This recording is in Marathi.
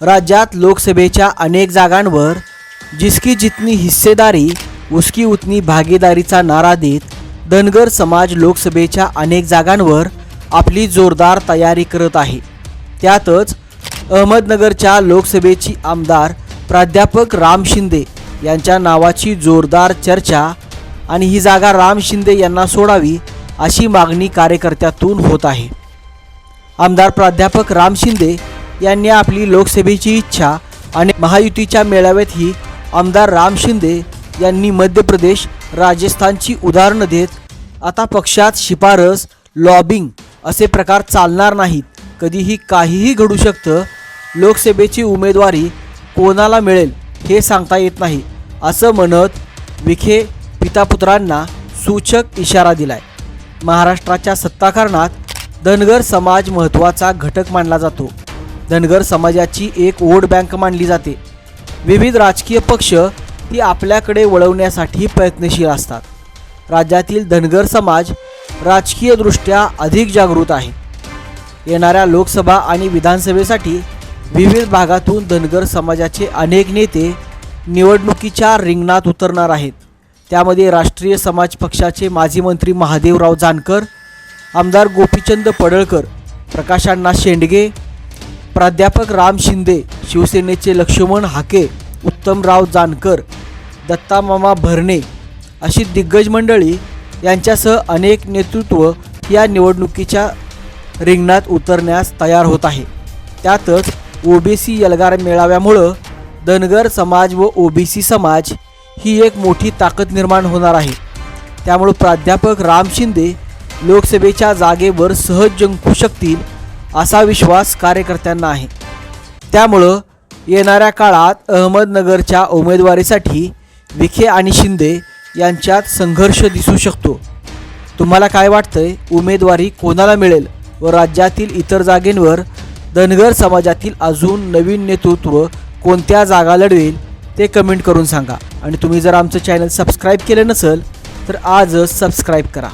राज्यात लोकसभेच्या अनेक जागांवर जिसकी जितनी हिस्सेदारी उसकी उतनी भागीदारीचा नारा देत धनगर समाज लोकसभेच्या अनेक जागांवर आपली जोरदार तयारी करत आहे. त्यातच अहमदनगरच्या लोकसभेची आमदार प्राध्यापक राम शिंदे यांच्या नावाची जोरदार चर्चा आणि ही जागा राम शिंदे यांना सोडावी अशी मागणी कार्यकर्त्यातून होत आहे. आमदार प्राध्यापक राम शिंदे यांनी आपली लोकसभेची इच्छा आणि महायुतीच्या मेळाव्यातही आमदार राम शिंदे यांनी मध्य प्रदेश राजस्थानची उदाहरणं देत आता पक्षात शिफारस लॉबिंग असे प्रकार चालणार नाहीत. कधीही काहीही घडू शकतं लोकसभेची उमेदवारी कोणाला मिळेल हे सांगता येत नाही असं म्हणत विखे पितापुत्रांना सूचक इशारा दिलाय. महाराष्ट्राच्या सत्ताकारणात धनगर समाज महत्त्वाचा घटक मानला जातो. धनगर समाजाची एक वोट बँक मानली जाते. विविध राजकीय पक्ष ती आपल्याकडे वळवण्यासाठी प्रयत्नशील असतात. राज्यातील धनगर समाज राजकीयदृष्ट्या अधिक जागृत आहे. येणाऱ्या लोकसभा आणि विधानसभेसाठी विविध भागातून धनगर समाजाचे अनेक नेते निवडणुकीच्या रिंगणात उतरणार आहेत. त्यामध्ये राष्ट्रीय समाज पक्षाचे माजी मंत्री महादेवराव जानकर आमदार गोपीचंद पडळकर प्रकाशांना शेंडगे प्राध्यापक राम शिंदे शिवसेनेचे लक्ष्मण हाके उत्तमराव जानकर दत्तामामा भरणे अशी दिग्गज मंडळी यांच्यासह अनेक नेतृत्व या निवडणुकीच्या रिंगणात उतरण्यास तयार होत आहे. त्यातच ओबीसी यलगार मेळाव्यामुळं धनगर समाज व ओबीसी समाज ही एक मोठी ताकद निर्माण होणार आहे. त्यामुळं प्राध्यापक राम शिंदे लोकसभेच्या जागेवर सहज जिंकू शकतील असा विश्वास कार्यकर्त्यांना आहे. त्यामुळं येणाऱ्या काळात अहमदनगरच्या उमेदवारीसाठी विखे आणि शिंदे यांच्यात संघर्ष दिसू शकतो. तुम्हाला काय वाटतंय? उमेदवारी कोणाला मिळेल व राज्यातील इतर जागेंवर धनगर समाजातील अजून नवीन नेतृत्व कोणत्या जागा लढवेल ते कमेंट करून सांगा. आणि तुम्ही जर आमचं चॅनल सबस्क्राईब केलं नसेल तर आजच सबस्क्राईब करा.